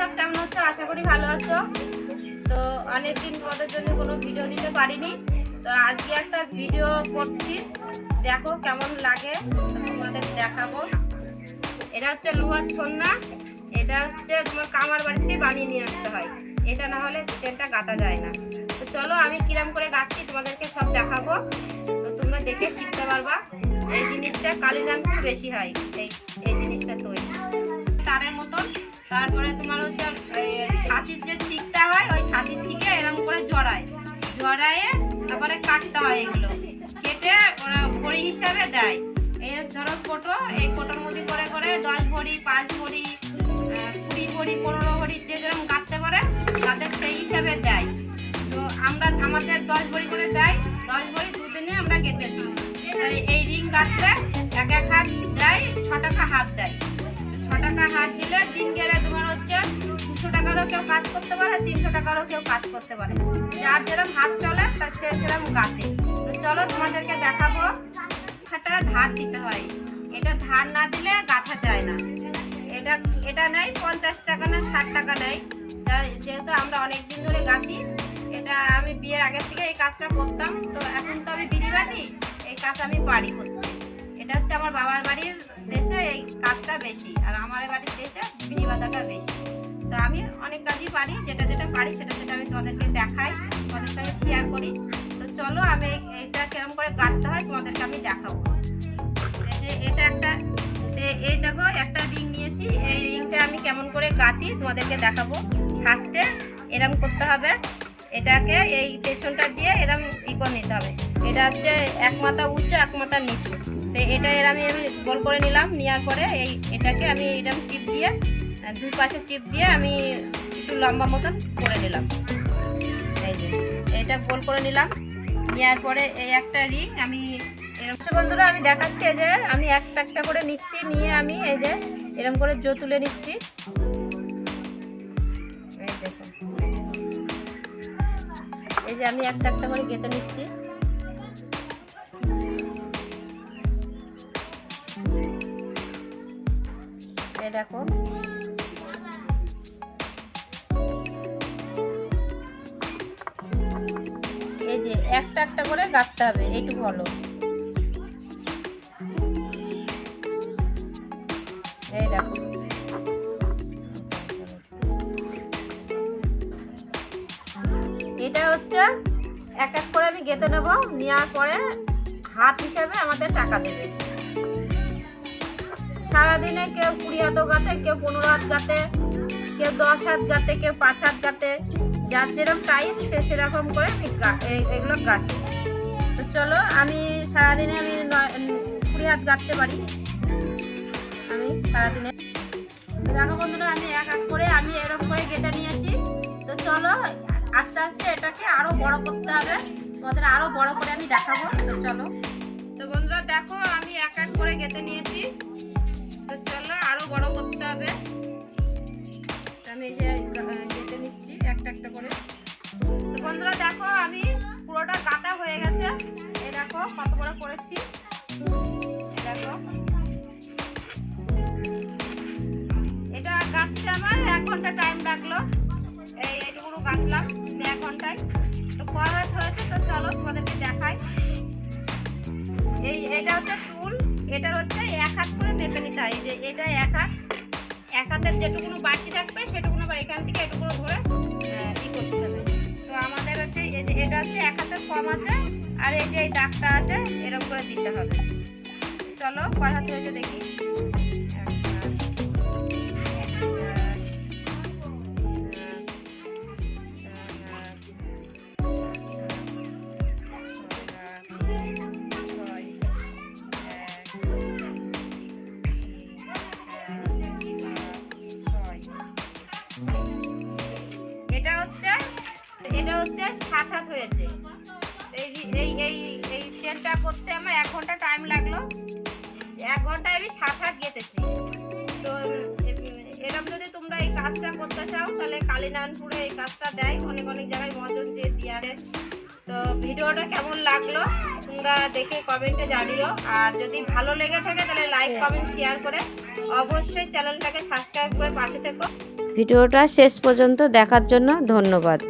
সব কেমন আছো আশা করি ভালো আছো। তো অনেকদিন তোমাদের জন্য কোনো ভিডিও দিতে পারিনি। তো আজকে একটা ভিডিও করছি। দেখো কেমন লাগে, তোমাদের দেখাবো। এটা হচ্ছে লোহার ছন্না এটা হচ্ছে তোমার কামার বাড়িতে বানিয়ে নিয়ে আসতে হয়। এটা না হলে চিকেনটা গাঁথা যায় না। তো চলো আমি কিরাম করে গাচ্ছি, তোমাদেরকে সব দেখাবো। তো তোমরা দেখে শিখতে পারবা। এই জিনিসটা কালিনানপুর বেশি হয়, এই এই জিনিসটা তৈরি। তারের মতন। তারপরে তোমার হচ্ছে ছাতির যে ছিকটা হয়, ওই ছাতির ছিকে এরকম করে জড়ায়। জড়ায়ে তারপরে কাটতে হয় এগুলো। কেটে ওরা ভরি হিসাবে দেয়। এই ধরো কোটো এই কোটোর মধ্যে করে করে দশ ভরি, পাঁচ ভরি কুড়ি ভরি, পনেরো ভরি যে যেরকম কাটতে পারে, তাদের সেই হিসাবে দেয়। তো আমরা, আমাদের দশ ভরি করে দেয়। দশ ভরি দুদিনে আমরা কেটে দিই। এই রিং কাটতে এক এক হাত দেয় ছ টাকা হাত দেয়। তো ছ টাকা হাত দিলে দিন গেলে দুশো টাকারও কেউ কাজ করতে পারে, তিনশো টাকারও কেউ কাজ করতে পারে। যার যেরকম হাত চলে, তার সে সেরকম গাতে। তো চলো তোমাদেরকে দেখাবো। গাথাটা ধার দিতে হয়। এটা ধার না দিলে গাথা যায় না। এটা এটা নেয় পঞ্চাশ টাকা না ষাট টাকা নেয় যেহেতু আমরা অনেক দিন ধরে গাঁথি, এটা আমি বিয়ের আগের থেকে এই কাজটা করতাম। তো এখন তো আমি বিড়ি বাঁধি, এই কাজ আমি বাড়ি করতাম এটা হচ্ছে আমার বাবার বাড়ির দেশে এই কাজটা বেশি, আর আমার বাড়ির দেশে বিড়ি বাঁধাটা বেশি। তো আমি অনেক কাজই পারি, যেটা যেটা পারি সেটা সেটা আমি তোমাদেরকে দেখাই, তোমাদের সঙ্গে শেয়ার করি। তো চলো আমি এইটা কেরম করে গাঁথতে হয় তোমাদেরকে আমি দেখাবো। এটা একটা এই দেখো, একটা রিং নিয়েছি, এই রিংটা আমি কেমন করে গাঁথি তোমাদেরকে দেখাবো। ফার্স্টে এরম করতে হবে, এটাকে এই পেছনটা দিয়ে এরম ই করে নিতে হবে। এটা হচ্ছে এক মাথা উঁচু, এক মাথা নিচু। তো এটা এর আমি গোল করে নিলাম, নেওয়ার পরে এই, এটাকে আমি এরম চিপ দিয়ে দুই পাশে চিপ দিয়ে আমি একটু লম্বা মতন করে নিলাম। এই যে এটা গোল করে নিলাম। নেওয়ার পরে এই একটা রিং আমি এরকম বন্ধুরা আমি দেখাচ্ছি এই যে, আমি একটা একটা করে নিচ্ছি, নিয়ে আমি এই যে এরকম করে জো তুলে নিচ্ছি। এই এই যে আমি একটা একটা করে গেঁথে নিচ্ছি। এই দেখো। যে একটা একটা করে গাঁথতে হবে, এইটুকু হলো এই দেখো। এটা হচ্ছে এক এক করে আমি গেঁথে নেব, নেওয়ার পরে হাত হিসাবে আমাদের টাকা দেবে। সারাদিনে কেউ কুড়ি হাতও গাতে কেউ পনেরো হাত গাতে কেউ দশ হাত গাতে কেউ পাঁচ হাত গাতে যার যেরকম টাইম সে সেরকম করে আমি এগুলো গাঁথি। তো চলো, আমি সারাদিনে আমি কুড়ি হাত গাঁথতে পারি। আমি সারাদিনে দেখো বন্ধুরা, আমি এক এক করে আমি এরকম করে গেঁথে নিয়েছি। তো চলো, আস্তে আস্তে এটাকে আরও বড় করতে হবে। তোমাদের আরও বড় করে আমি দেখাবো। তো চলো। তো বন্ধুরা, দেখো, আমি এক এক করে গেঁথে নিয়েছি। তো চলো আরও বড় করতে হবে। একটা করে। তো বন্ধুরা দেখো, আমি পুরোটা গাঁথা হয়ে গেছে। এই দেখো কত বড় করেছি। দেখো। এটা গাঁথতে আমার এক ঘণ্টা টাইম লাগল। এই এইটুকু গাঁথলাম এক ঘন্টায়। তো হাত হয়েছে, তো চলো তোমাদেরকে দেখাই। এই, এটা হচ্ছে টুল এটার হচ্ছে এক হাত করে মেপে নিতে হয়। যে, এটা এক হাত। এক হাতের যেটুকুনো বাড়তি থাকবে, সেটুকুনো আবার এখান থেকে এটুকুনো ধরে এটা হচ্ছে এক হাতে কম আছে, আর এই যে এই দাগটা আছে এরকম করে দিতে হবে। চলো কয় হাত হয়েছে দেখি। হচ্ছে সাত হাত হয়েছে। এই এই এই এই চেনটা করতে আমার এক ঘণ্টা টাইম লাগল। এক ঘন্টায় আমি সাত হাত গেতেছি তো এরকম যদি তোমরা এই কাজটা করতে চাও, তাহলে কালীনারায়ণপুরে এই কাজটা দেয়। অনেক অনেক জায়গায় মজন যে দিয়ারে তো ভিডিওটা কেমন লাগল, তোমরা দেখে কমেন্টে জানিও। আর যদি ভালো লেগে থাকে, তাহলে লাইক কমেন্ট শেয়ার করে অবশ্যই চ্যানেলটাকে সাবস্ক্রাইব করে পাশে থেকো। ভিডিওটা শেষ পর্যন্ত দেখার জন্য ধন্যবাদ।